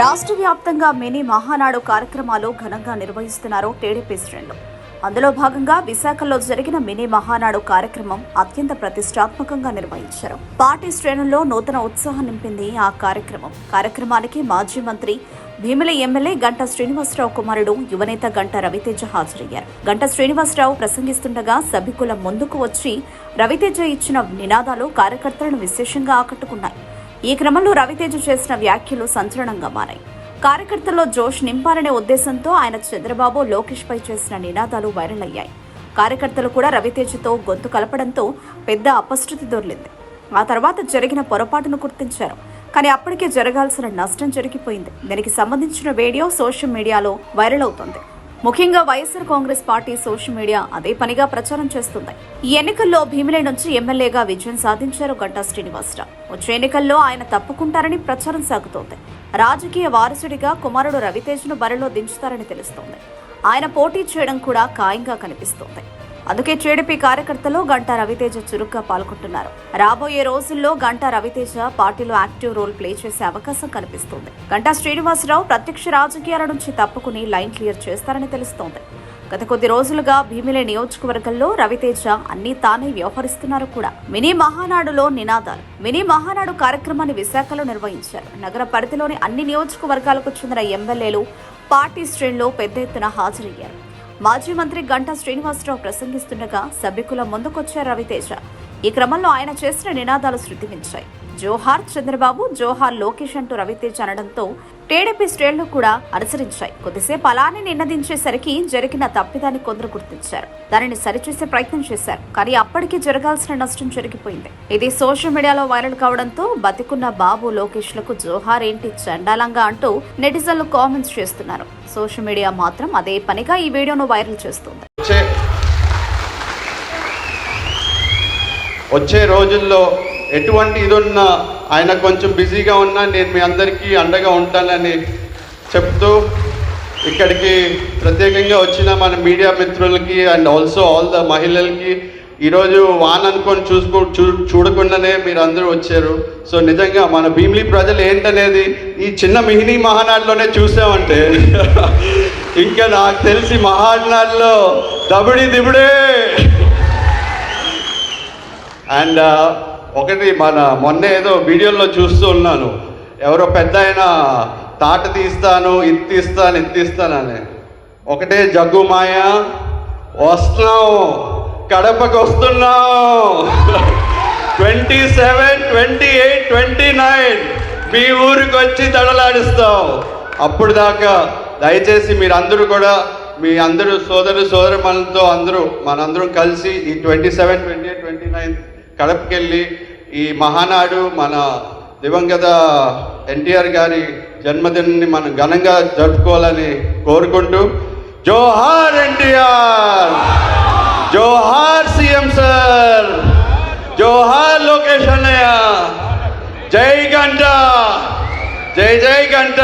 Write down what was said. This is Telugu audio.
రాష్ట్ర వ్యాప్తంగా మినీ మహానాడు కార్యక్రమాలు ఘనంగా నిర్వహిస్తున్నారు టీడీపీ శ్రేణులు. అందులో భాగంగా విశాఖలో జరిగిన మినీ మహానాడు కార్యక్రమం అత్యంత ప్రతిష్టాత్మకంగా నిర్వహించారు. పార్టీ శ్రేణుల్లో నూతన ఉత్సాహం నింపింది ఆ కార్యక్రమం. కార్యక్రమానికి మాజీ మంత్రి భీమిలి ఎమ్మెల్యే గంట శ్రీనివాసరావు కుమారుడు యువనేత గంట రవితేజ హాజరయ్యారు. గంట శ్రీనివాసరావు ప్రసంగిస్తుండగా సభికుల ముందుకు వచ్చి రవితేజ ఇచ్చిన నినాదాలు కార్యకర్తలను విశేషంగా ఆకట్టుకున్నాయి. ఈ క్రమంలో రవితేజ చేసిన వ్యాఖ్యలు సంచలనంగా మారాయి. కార్యకర్తల్లో జోష్ నింపాలనే ఉద్దేశంతో ఆయన చంద్రబాబు లోకేష్ పై చేసిన నినాదాలు వైరల్ అయ్యాయి. కార్యకర్తలు కూడా రవితేజతో గొంతు కలపడంతో పెద్ద అపశృతి దొర్లింది ఆ తర్వాత జరిగిన పొరపాటును గుర్తించారు. కానీ అప్పటికే జరగాల్సిన నష్టం జరిగిపోయింది. దీనికి సంబంధించిన వీడియో సోషల్ మీడియాలో వైరల్ అవుతోంది. ముఖ్యంగా YSR Congress party social media అదే పనిగా ప్రచారం చేస్తుంది. ఈ ఎన్నికల్లో భీమిలే నుంచి ఎమ్మెల్యేగా విజయం సాధించారు గంటా శ్రీనివాసరావు. వచ్చే ఎన్నికల్లో ఆయన తప్పుకుంటారని ప్రచారం సాగుతోంది. రాజకీయ వారసుడిగా కుమారుడు రవితేజ్ను బరిలో దించుతారని తెలుస్తోంది. ఆయన పోటీ చేయడం కూడా ఖాయంగా కనిపిస్తోంది. అందుకే టీడీపీ కార్యకర్తలు గంటా రవితేజ చురుగ్గా పాల్గొంటున్నారు. రాబోయే రోజుల్లో గంటా రవితేజ పార్టీలో యాక్టివ్ రోల్ ప్లే చేసే అవకాశం కనిపిస్తోంది. గంటా శ్రీనివాసరావు ప్రత్యక్ష రాజకీయాల నుంచి తప్పుకుని లైన్ క్లియర్ చేస్తారని తెలుస్తోంది. గత కొద్ది రోజులుగా భీమిలి నియోజకవర్గంలో రవితేజ అన్ని తానే వ్యవహరిస్తున్నారు కూడా. మినీ మహానాడులో నినాదాలు. మినీ మహానాడు కార్యక్రమాన్ని విశాఖలో నిర్వహించారు. నగర పరిధిలోని అన్ని నియోజకవర్గాలకు చెందిన ఎమ్మెల్యేలు పార్టీ శ్రేణులు పెద్ద ఎత్తున హాజరయ్యారు. మాజీ మంత్రి గంటా శ్రీనివాసరావు ప్రసంగిస్తుండగా సభికుల ముందుకొచ్చారు రవితేజ. ఈ క్రమంలో ఆయన చేసిన నినాదాలు శృతిమించాయి. జోహార్ చంద్రబాబు జోహార్ లోకేష్ అంటూ రవితేజ్ అనడంతో టీడీపీ శ్రేణులు కూడా అనుసరించాయి. కొద్దిసేపు అలానే నిన్నదించేసరికి జరిగిన తప్పిదాన్ని కొందరు గుర్తించారు. దానిని సరిచేసే ప్రయత్నం చేశారు. కానీ అప్పటికి జరగాల్సిన నష్టం జరిగిపోయింది. ఇది సోషల్ మీడియాలో వైరల్ కావడంతో బతికున్న బాబు లోకేష్లకు జోహార్ ఏంటి చండాలంగా అంటూ నెటిజన్లు కామెంట్స్ చేస్తున్నారు. సోషల్ మీడియా మాత్రం అదే పనిగా ఈ వీడియోను వైరల్ చేస్తుంది. వచ్చే రోజుల్లో ఎటువంటి ఇది ఉన్నా ఆయన కొంచెం బిజీగా ఉన్నా నేను మీ అందరికీ అండగా ఉంటానని చెప్తూ ఇక్కడికి ప్రత్యేకంగా వచ్చిన మన మీడియా మిత్రులకి అండ్ ఆల్సో ఆల్ ద మహిళలకి ఈరోజు వాన్ అనుకొని చూసుకో చూ చూడకుండానే మీరు అందరూ వచ్చారు. సో నిజంగా మన భీమిలి ప్రజలు ఏంటనేది ఈ చిన్న మిహిని మహానాడులోనే చూసామంటే ఇంకా నాకు తెలిసి మహానాడులో దబుడి దిబుడే అండ్ ఒకటి మన మొన్న ఏదో వీడియోలో చూస్తూ ఉన్నాను. ఎవరో పెద్ద ఆయన తాట తీస్తాను ఇది తీస్తాను ఇది తీస్తానని ఒకటే జగ్గు మాయ వస్తున్నావు కడపకు వస్తున్నాం twenty seven twenty eight twenty nine మీ ఊరికి వచ్చి తడలాడిస్తాం అప్పుడు దాకా దయచేసి మీరందరూ కూడా మీ అందరూ సోదరు సోదరమణులతో అందరూ మనందరం కలిసి ఈ twenty seven twenty eight twenty nine కడపకెళ్ళి ఈ మహానాడు మన దివంగత ఎన్టీఆర్ గారి జన్మదినాన్ని మనం ఘనంగా జరుపుకోవాలని కోరుకుంటూ జోహార్ ఎన్టీఆర్! జోహార్ సీఎం సార్! జోహార్ లోకేష్ అన్నయ్య! జై గంట! జై జై గంట!